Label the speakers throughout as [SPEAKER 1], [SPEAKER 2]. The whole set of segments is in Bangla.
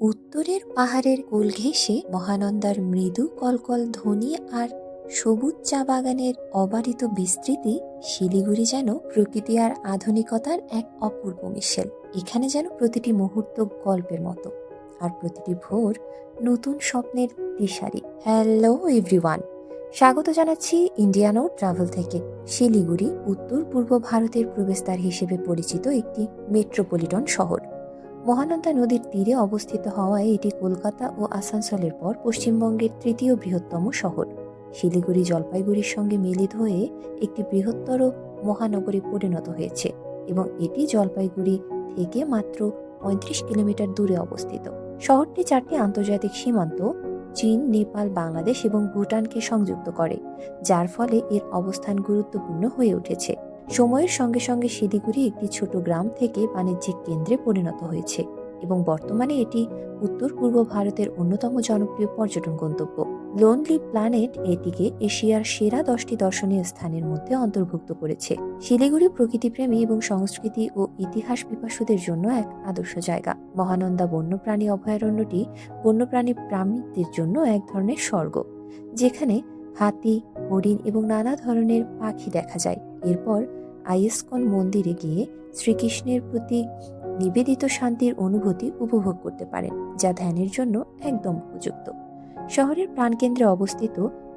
[SPEAKER 1] উত্তরের পাহাড়ের কোল ঘেঁষে মহানন্দার মৃদু কলকল ধ্বনি আর সবুজ চা বাগানের অবারিত বিস্তৃতি শিলিগুড়ি যেন প্রকৃতি আর আধুনিকতার এক অপূর্ব মিশেল। এখানে যেন প্রতিটি মুহূর্ত গল্পের মতো। আর প্রতিটি ভোর নতুন স্বপ্নের দিশারি। হ্যালো এভরিওয়ান স্বাগত জানাচ্ছি ইন্ডিয়ানো ট্রাভেল থেকে। শিলিগুড়ি উত্তর পূর্ব ভারতের প্রবেশদ্বার হিসেবে পরিচিত একটি মেট্রোপলিটন শহর। মহানন্দা নদীর তীরে অবস্থিত হওয়ায় এটি কলকাতা ও আসানসোলের পর পশ্চিমবঙ্গের তৃতীয় বৃহত্তম শহর। শিলিগুড়ি জলপাইগুড়ির সঙ্গে মিলিত হয়ে একটি বৃহত্তর মহানগরে পরিণত হয়েছে এবং এটি জলপাইগুড়ি থেকে মাত্র পঁয়ত্রিশ কিলোমিটার দূরে অবস্থিত। শহরটি চারটি আন্তর্জাতিক সীমান্ত, চীন, নেপাল, বাংলাদেশ এবং ভুটানকে সংযুক্ত করে, যার ফলে এর অবস্থান গুরুত্বপূর্ণ হয়ে উঠেছে। সময়ের সঙ্গে সঙ্গে শিলিগুড়ি একটি ছোট গ্রাম থেকে বাণিজ্যিক কেন্দ্রে পরিণত হয়েছে এবং বর্তমানে এটি উত্তর পূর্ব ভারতের অন্যতম জনপ্রিয় পর্যটন গন্তব্য। লোনলি প্ল্যানেট এটিকে এশিয়ার সেরা দশটি দর্শনীয় স্থানের মধ্যে অন্তর্ভুক্ত করেছে। শিলিগুড়ি প্রকৃতিপ্রেমী এবং সংস্কৃতি ও ইতিহাস পিপাসুদের জন্য এক আদর্শ জায়গা। মহানন্দা বন্যপ্রাণী অভয়ারণ্যটি বন্যপ্রাণী প্রাণীদের জন্য এক ধরনের স্বর্গ, যেখানে হাতি, হরিণ এবং নানা ধরনের পাখি দেখা যায়। এরপর আইসকন মন্দিরে গিয়ে শ্রীকৃষ্ণের প্রতি নিবেদিত শান্তির অনুভূতি উপভোগ করতে পারেন, যা ধ্যানের জন্য একদম উপযুক্ত। শহরের প্রাণকেন্দ্রে অবস্থিত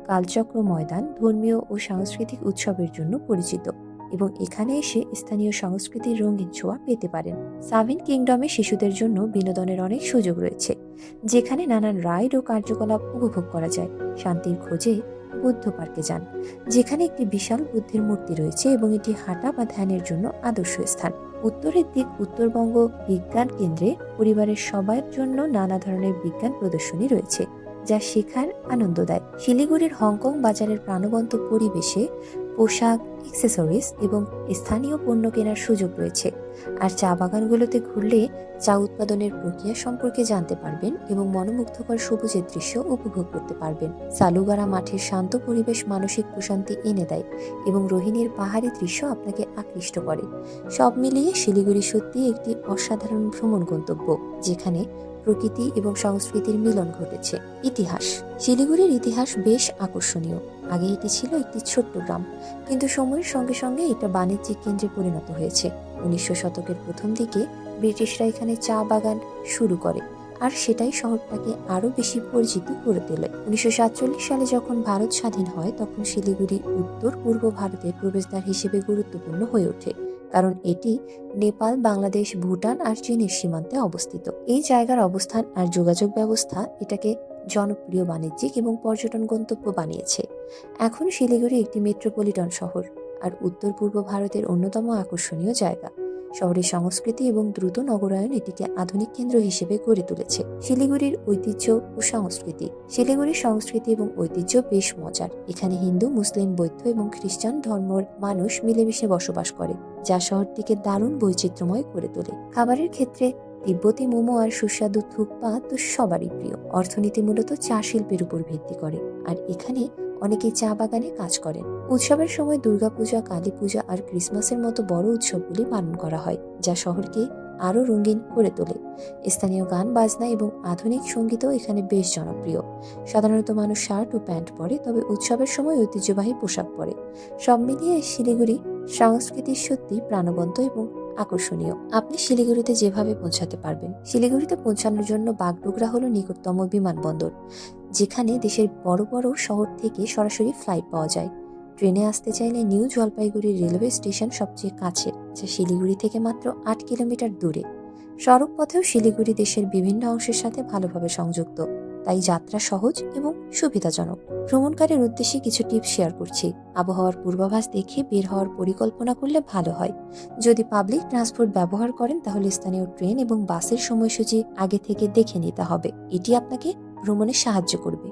[SPEAKER 1] কালচক্র ময়দান ধর্মীয় ও সাংস্কৃতিক উৎসবের জন্য পরিচিত এবং এখানে এসে স্থানীয় সংস্কৃতির রঙিন ছোঁয়া পেতে পারেন। সাভেন কিংডমে শিশুদের জন্য বিনোদনের অনেক সুযোগ রয়েছে, যেখানে নানান রাইড ও কার্যকলাপ উপভোগ করা যায়। শান্তির খোঁজে বুদ্ধ পার্কে যান, যেখানে একটি বিশাল বুদ্ধের মূর্তি রয়েছে এবং এটি হাঁটা বা ধ্যানের জন্য আদর্শ স্থান। উত্তরের দিক উত্তরবঙ্গ বিজ্ঞান কেন্দ্রে পরিবারের সবার জন্য নানা ধরনের বিজ্ঞান প্রদর্শনী রয়েছে, যা শেখার আনন্দ দেয়। শিলিগুড়ির হংকং বাজারের প্রাণবন্ত পরিবেশে পোশাক অ্যাক্সেসরিজ এবং স্থানীয় পণ্য কেনার সুযোগ রয়েছে। আর চা বাগানগুলোতে ঘুরলে চা উৎপাদনের প্রক্রিয়া সম্পর্কে জানতে পারবেন এবং মনোমুগ্ধকর সবুজের দৃশ্য উপভোগ করতে পারবেন। সালুগারা মাঠের শান্ত পরিবেশ মানসিক প্রশান্তি এনে দেয় এবং রোহিণীর পাহাড়ি দৃশ্য আপনাকে আকৃষ্ট করে। সব মিলিয়ে শিলিগুড়ি সত্যি একটি অসাধারণ ভ্রমণ গন্তব্য, যেখানে প্রকৃতি এবং সংস্কৃতির মিলন ঘটেছে। ইতিহাস। শিলিগুড়ির ইতিহাস বেশ আকর্ষণীয়। আগে এটি ছিল একটি ছোট্ট গ্রাম, কিন্তু সময়ের সঙ্গে সঙ্গে এটা বাণিজ্যিক কেন্দ্রে পরিণত হয়েছে। উনিশশো শতকের প্রথম দিকে ব্রিটিশরা এখানে চা বাগান শুরু করে আর সেটাই শহরটাকে আরও বেশি পরিচিত করে তোলে। উনিশশো সাতচল্লিশ সালে যখন ভারত স্বাধীন হয়, তখন শিলিগুড়ি উত্তর পূর্ব ভারতের প্রবেশদ্বার হিসেবে গুরুত্বপূর্ণ হয়ে ওঠে। কারণ এটি নেপাল, বাংলাদেশ, ভুটান আর চীনের সীমান্তে অবস্থিত। এই জায়গার অবস্থান আর যোগাযোগ ব্যবস্থা এটাকে জনপ্রিয় বাণিজ্যিক এবং পর্যটন গন্তব্য বানিয়েছে। এখন শিলিগুড়ি একটি মেট্রোপলিটন শহর আর উত্তর পূর্ব ভারতের অন্যতম আকর্ষণীয় জায়গা। শহরের সংস্কৃতি এবং দ্রুত নগরায়ন এটিকে আধুনিক কেন্দ্র হিসেবে গড়ে তুলেছে। শিলিগুড়ির ঐতিহ্য ও সংস্কৃতি। শিলিগুড়ির সংস্কৃতি এবং ঐতিহ্য বেশ মজার। এখানে হিন্দু, মুসলিম, বৌদ্ধ এবং খ্রিস্টান ধর্মের মানুষ মিলেমিশে বসবাস করে, যা শহরটিকে দারুণ বৈচিত্র্যময় করে তোলে। খাবারের ক্ষেত্রে তিব্বতী মোমো আর সুস্বাদু থুকপা তো সবারই প্রিয়। অর্থনীতি মূলত চা শিল্পের উপর ভিত্তি করে। আর এখানে অনেকে চা বাগানে কাজ করেন। উৎসবের সময় দুর্গাপূজা কালী পূজা আর ক্রিসমাসের মতো বড় উৎসবগুলি পালন করা হয়, যা শহরকে আরও রঙিন করে তোলে। স্থানীয় গান, বাজনা এবং আধুনিক সঙ্গীতও এখানে বেশ জনপ্রিয়। সাধারণত মানুষ শার্ট ও প্যান্ট পরে, তবে উৎসবের সময় ঐতিহ্যবাহী পোশাক পরে। সব মিলিয়ে শিলিগুড়ি সংস্কৃতির সত্যি প্রাণবন্ত এবং আকর্ষণীয়। আপনি শিলিগুড়িতে যেভাবে পৌঁছাতে পারবেন, শিলিগুড়িতে পৌঁছানোর জন্য বাগডোগরা হলো নিকটতম বিমানবন্দর। যেখানে দেশের বড় বড় শহর থেকে সরাসরি ফ্লাইট পাওয়া যায়। ট্রেনে আসতে চাইলে নিউ জলপাইগুড়ি রেলওয়ে স্টেশন সবচেয়ে কাছে, যা শিলিগুড়ি থেকে মাত্র আট কিলোমিটার দূরে। সড়ক পথেও শিলিগুড়ি দেশের বিভিন্ন অংশের সাথে ভালোভাবে সংযুক্ত, তাই যাত্রা সহজ এবং সুবিধাজনক। ভ্রমণকারীর উদ্দেশ্যে কিছু টিপস শেয়ার করছি। আবহাওয়ার পূর্বাভাস দেখে বের হওয়ার পরিকল্পনা করলে ভালো হয়। যদি পাবলিক ট্রান্সপোর্ট ব্যবহার করেন, তাহলে স্থানীয় ট্রেন এবং বাসের সময়সূচি আগে থেকে দেখে নিতে হবে। এটি আপনাকে ভ্রমণে সাহায্য করবে।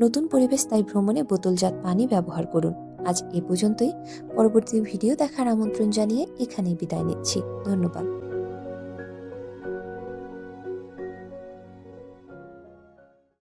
[SPEAKER 1] নতুন পরিবেশ, তাই ভ্রমণে বোতলজাত পানি ব্যবহার করুন। আজ এ পর্যন্তই। পরবর্তী ভিডিও দেখার আমন্ত্রণ জানিয়ে এখানেই বিদায় নিচ্ছি। ধন্যবাদ।